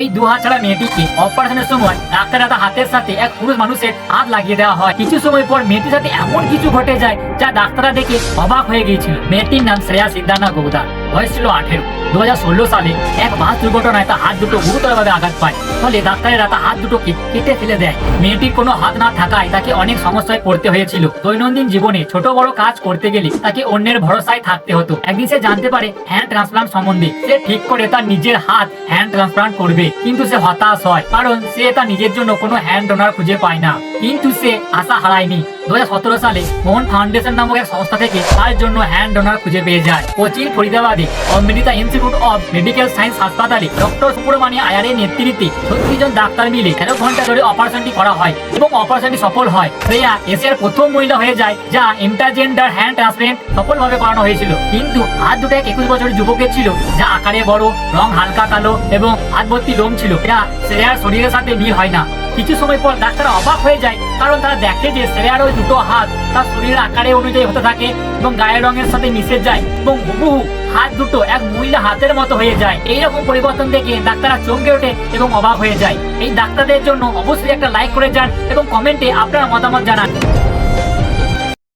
এই দু হাত ছাড়া মেয়েটিকে অপারেশনের সময় ডাক্তাররা তার হাতের সাথে এক পুরুষ মানুষের হাত লাগিয়ে দেওয়া হয়। কিছু সময় পর মেয়েটির সাথে এমন কিছু ঘটে যায় যা ডাক্তাররা দেখে অবাক হয়ে গিয়েছিল। মেয়েটির নাম শ্রেয়া সিদ্ধানা গৌদা। বয়স ছিল আঠেরো দু সালে এক বাস দুর্ঘটনায় তার হাত দুটো গুরুতরভাবে আঘাত পায়। ফলে ডাক্তারেরা তার হাত দুটোকে কেটে ফেলে দেয়। মেয়েটির কোনো হাত না থাকায় তাকে অনেক সমস্যায় পড়তে হয়েছিল। দৈনন্দিন জীবনে ছোট বড় কাজ করতে গেলে তাকে অন্যের ভরসায় থাকতে হতো। একদিন সে জানতে পারে হ্যান্ড ট্রান্সপ্লান্ট সম্বন্ধে। সে ঠিক করে তার নিজের হাত হ্যান্ড ট্রান্সপ্লান্ট করবে। কিন্তু সে হতাশ হয়, কারণ সে তার নিজের জন্য কোনো হ্যান্ড ডোনার খুঁজে পায় না। কিন্তু সে আশা হারায়নি। দু হাজার সতেরো সালে মোহন ফাউন্ডেশন নামক এক সংস্থা থেকে তার জন্য হ্যান্ড ডোনার খুঁজে পেয়ে যায়। Cochin ফরিদাবাদে Amrita institute of medical science হাসপাতালে ডক্টর সুব্রমণি আয়ারের নেতৃত্বে ছত্রিশ জন ডাক্তার মিলে তেরো ঘণ্টা ধরে অপারেশনটি করা হয় এবং অপারেশনটি সফল হয়। শ্রেয়া এশিয়ার প্রথম মহিলা হয়ে যায়, যা ইন্টারজেন্ডার হ্যান্ড ট্রান্সপ্লান্ট সফলভাবে করানো হয়েছিল। কিন্তু হাত দুটো এক একুশ বছরের যুবকের ছিল, যা আকারে বড়, রং হালকা কালো এবং হাত ভর্তি লোম ছিল। যা শ্রেয়ার শরীরের সাথে মিল হয় না। কিছু সময় পর ডাক্তার অবাক হয়ে যায়, কারণ তারা দেখে যে শ্রেয়ার ওই দুটো হাত তার শরীরের আকারে অনুযায়ী হতে থাকে এবং গায়ের রঙের সাথে মিশে যায় এবং হুবহু হাত দুটো এক মহিলা হাতের মতো হয়ে যায়। এই রকম পরিবর্তন দেখে ডাক্তাররা চমকে ওঠে এবং অবাক হয়ে যায়। এই ডাক্তারদের জন্য অবশ্যই একটা লাইক করে যান এবং কমেন্টে আপনার মতামত জানান।